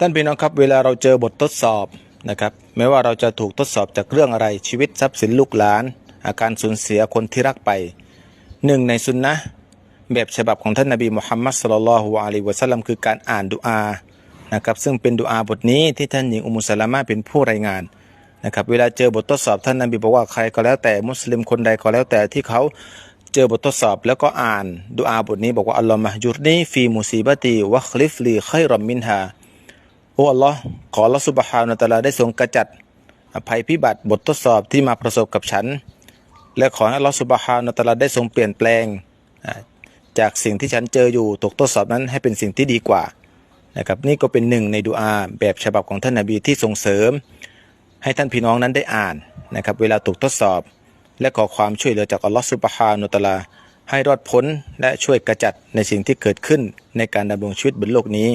ท่านพี่น้องครับเวลาเราเจอบททดสอบนะครับไม่ว่าเราจะถูกทดสอบจากเรื่องอะไรชีวิตทรัพย์สินลูกหลาน อาการสูญเสียคนที่รักไปหนึ่งในสุนนะแบบฉบับของท่านนบีมุฮัมมัดสลลัลฮุอะลัยฮิวะสัลลัมคือการอ่านดุอานะครับซึ่งเป็นดุอาบทนี้ที่ท่านหญิงอุมุสลามะเป็นผู้รายงานนะครับเวลาเจอบททดสอบท่านนบีบอกว่าใครก็แล้วแต่มุสลิมคนใดก็แล้วแต่ที่เขาเจอบททดสอบแล้วก็อ่านดุอาบทนี้บอกว่าอัลลอฮ์มะฮ์จุรนีฟีมุซีบะตีวะคลิฟลีไครอมมินฮา โอ้อัลลอฮ์ขอลลอสุบฮานะฮูวะตาลาได้ทรงกระจัดภัยพิบัติบททดสอบที่มาประสบกับฉัน และขอให้ลอสุบฮานะฮูวะตาลาได้ทรงเปลี่ยนแปลง จากสิ่งที่ฉันเจออยู่ตกทดสอบนั้นให้เป็นสิ่งที่ดีกว่านะครับนี่ก็เป็นหนึ่งในดุอาแบบฉบับของท่านนบีที่ส่งเสริม ให้ท่านพี่น้องนั้นได้อ่านนะครับเวลาถูกทดสอบ และขอความช่วยเหลือจากอัลลอฮ์สุบฮานะฮูวะตะอาลา ให้รอดพ้นและช่วยกระจัดในสิ่งที่เกิดขึ้นในการดำรงชีวิตบนโลกนี้